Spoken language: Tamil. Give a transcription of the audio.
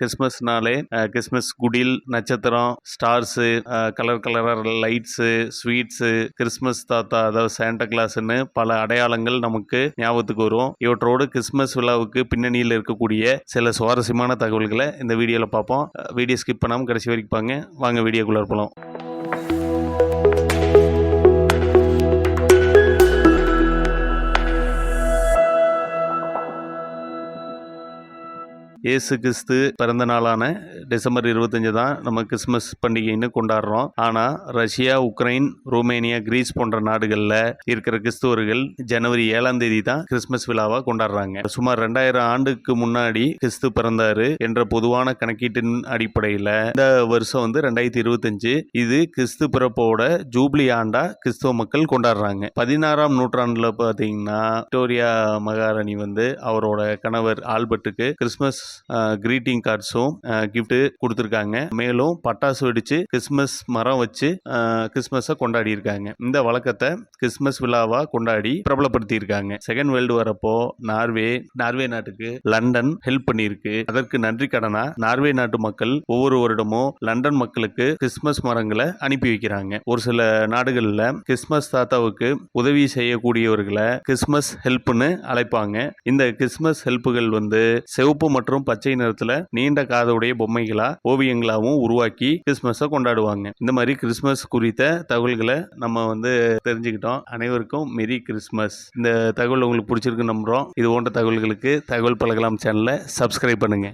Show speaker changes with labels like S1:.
S1: கிறிஸ்மஸ்னாலே கிறிஸ்மஸ் குடில் நட்சத்திரம் ஸ்டார்ஸு கலர் கலராக லைட்ஸு ஸ்வீட்ஸு கிறிஸ்மஸ் தாத்தா அதாவது சாண்டா கிளாஸ்னு பல அடையாளங்கள் நமக்கு ஞாபகத்துக்கு வரும். இவற்றோடு கிறிஸ்மஸ் விழாவுக்கு பின்னணியில் இருக்கக்கூடிய சில சுவாரஸ்யமான தகவல்களை இந்த வீடியோவில் பார்ப்போம். வீடியோ ஸ்கிப் பண்ணாமல் கடைசி வரைக்கும் பாங்க வாங்க வீடியோக்குள்ளே போகலாம் இயேசு கிறிஸ்து பிறந்த நாளான டிசம்பர் இருபத்தஞ்சு தான் நம்ம கிறிஸ்மஸ் பண்டிகைன்னு கொண்டாடுறோம். ஆனால் ரஷ்யா உக்ரைன் ரோமேனியா கிரீஸ் போன்ற நாடுகளில் இருக்கிற கிறிஸ்துவர்கள் ஜனவரி ஏழாம் தேதி தான் கிறிஸ்மஸ் விழாவாக கொண்டாடுறாங்க. சுமார் ரெண்டாயிரம் ஆண்டுக்கு முன்னாடி கிறிஸ்து பிறந்தாரு என்ற பொதுவான கணக்கீட்டின் அடிப்படையில் இந்த வருஷம் வந்து ரெண்டாயிரத்தி இருபத்தஞ்சு இது கிறிஸ்து பிறப்போட ஜூப்ளி ஆண்டா கிறிஸ்துவ மக்கள் கொண்டாடுறாங்க. பதினாறாம் நூற்றாண்டுல பார்த்தீங்கன்னா விக்டோரியா மகாராணி வந்து அவரோட கணவர் ஆல்பர்ட்டுக்கு கிறிஸ்மஸ் கிரீட்டிங் கார்ட்ஸும் கிஃப்ட்டு கொடுத்துருக்காங்க. மேலும் பட்டாசு வெடிச்சு கிறிஸ்மஸ் மரம் வச்சு கிறிஸ்மஸை கொண்டாடி இருக்காங்க இந்த வழக்கத்தை கிறிஸ்மஸ் விழாவா கொண்டாடி பிரபலப்படுத்தி இருக்காங்க செகண்ட் வேர்ல்டு வரப்போ நார்வே நார்வே நாட்டுக்கு லண்டன் ஹெல்ப் பண்ணியிருக்கு. அதற்கு நன்றி கடனா நார்வே நாட்டு மக்கள் ஒவ்வொரு வருடமும் லண்டன் மக்களுக்கு கிறிஸ்மஸ் மரங்களை அனுப்பி வைக்கிறாங்க. ஒரு சில நாடுகளில் கிறிஸ்மஸ் தாத்தாவுக்கு உதவி செய்யக்கூடியவர்களை கிறிஸ்மஸ் ஹெல்ப்னு அழைப்பாங்க. இந்த கிறிஸ்மஸ் ஹெல்ப்புகள் வந்து சிவப்பு மற்றும் பச்சை நிறத்துல நீண்ட காதுடைய பொம்மைகளா ஓவியங்களாகவும் உருவாக்கி கிறிஸ்மஸை கொண்டாடுவாங்க. இந்த மாதிரி கிறிஸ்மஸ் குறித்த தகவல்களை நம்ம வந்து தெரிஞ்சுக்கிட்டோம். அனைவருக்கும் மெரி கிறிஸ்மஸ். இந்த தகவல் உங்களுக்கு பிடிச்சிருக்கு நம்புறோம். இது போன்ற தகவல்களுக்கு தகவல் பழகலாம் சேனலை சப்ஸ்கிரைப் பண்ணுங்க.